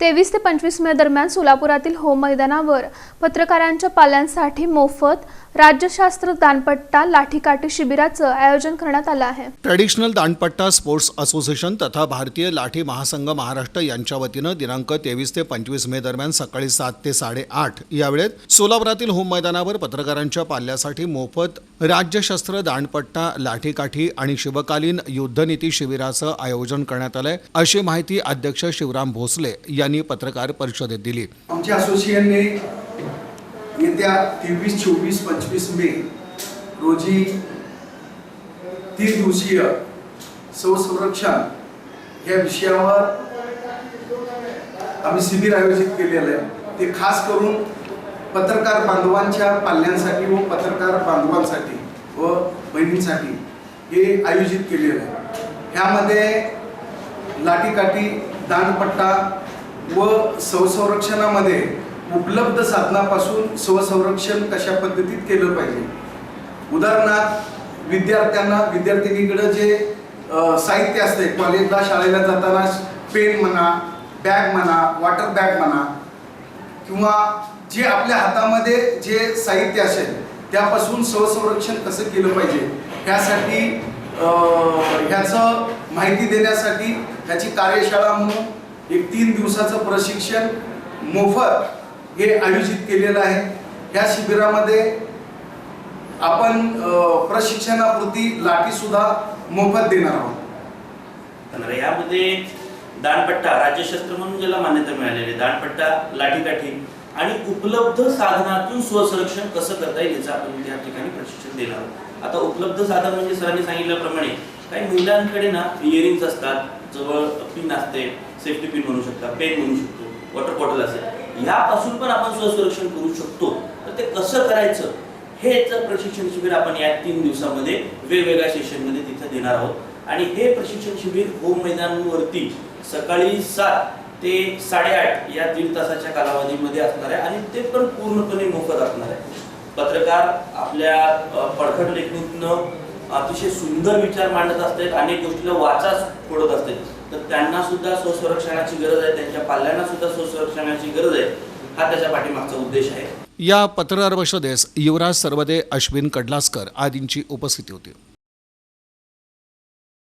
तेवीस ते पंचवीस मे दरम्यान सोलापुरातील होम मैदानावर पत्रकारांच्या पाल्यांसाठी मोफत राज्यशास्त्र दानपट्टा लाठीकाठी शिबिराचं आयोजन करण्यात आलं आहे. ट्रॅडिशनल दानपट्टा स्पोर्ट्स असोसिएशन तथा भारतीय लाठी महासंघ महाराष्ट्र यांच्या वतीनं दिनांक तेवीस ते पंचवीस मे दरम्यान सकाळी सात ते साडेआठ या वेळेत सोलापुरातील होम मैदानावर पत्रकारांच्या पाल्यासाठी मोफत राज्यशस्त्र दांडपट्टा लाठीकाठी आणि शिवकालीन युद्धनीती शिबिराचं आयोजन करण्यात आलंय अशी माहिती अध्यक्ष शिवराम भोसले यांनी पत्रकार परिषदेत दिली. आमच्या असोसिएशनने येत्या तेवीस चोवीस पंचवीस मे रोजी तीन दिवसीय संरक्षण या विषयावर आम्ही शिबिर आयोजित केलेलं आहे. ते खास करून पत्रकार बांधवांच्या पाल्यांसाठी व पत्रकार बांधवांसाठी व बहिणींसाठी हे आयोजित केलेलं आहे. ह्यामध्ये लाठीकाठी दानपट्टा व स्वसंरक्षणामध्ये उपलब्ध साधनापासून स्वसंरक्षण कशा पद्धतीत केलं पाहिजे? उदाहरणार्थ विद्यार्थ्यांना विद्यार्थिनीकडं जे साहित्य असते कॉलेजला शाळेला जाताना पेन म्हणा बॅग म्हणा वॉटर बॅग म्हणा किंवा जे आपल्या हातामध्ये जे साहित्य असेल त्यापासून स्वसंरक्षण कसं केलं पाहिजे? ह्यासाठी ह्याचं माहिती देण्यासाठी ह्याची कार्यशाळा म्हणून एक तीन दिवसाचं प्रशिक्षण मोफत हे आयोजित केलेलं आहे. ह्या शिबिरामध्ये आपण प्रशिक्षणापुरती लाठी सुद्धा मोफत देणार आहोत. यामध्ये दानपट्टा राज्यशस्त्र म्हणून ज्याला मान्यता मिळालेली आहे, दानपट्टा लाठीकाठी आणि उपलब्ध साधनातून स्वसंरक्षण कसं करता येईल याचं आपण त्या ठिकाणी प्रशिक्षण देणार आहोत. आता उपलब्ध साधन म्हणजे सरांनी सांगितल्याप्रमाणे काही महिलांकडे ना इयरिंग्स असतात जवळ पिन असते सेफ्टी पिन म्हणू शकता पेन म्हणू शकतो वॉटर बॉटल असेल यापासून पण आपण स्वसंरक्षण करू शकतो. तर ते कसं करायचं? हेच प्रशिक्षण शिबिर आपण या तीन दिवसामध्ये वेगवेगळ्या सेशनमध्ये तिथे देणार आहोत. आणि हे प्रशिक्षण शिबिर होम मैदानावरती सकाळी सात ते साडेआठ या दीड तासाच्या कालावधीमध्ये असणार आहे आणि ते पण पूर्णपणे मोफत असणार आहे. पत्रकार आपल्या पडखड पडखट लेखणीतनं अतिशय सुंदर विचार मांडत असतात अनेक गोष्टीला वाचा फोडत असतात. तर त्यांना सुद्धा स्वसंरक्षणाची गरज आहे त्यांच्या पाल्यांना सुद्धा स्वसंरक्षणाची गरज आहे हा त्याच्या पाठीमागचा उद्देश आहे. या पत्रकार परिषदेस युवराज सर्वदे अश्विन कडलासकर आदींची उपस्थिती होती.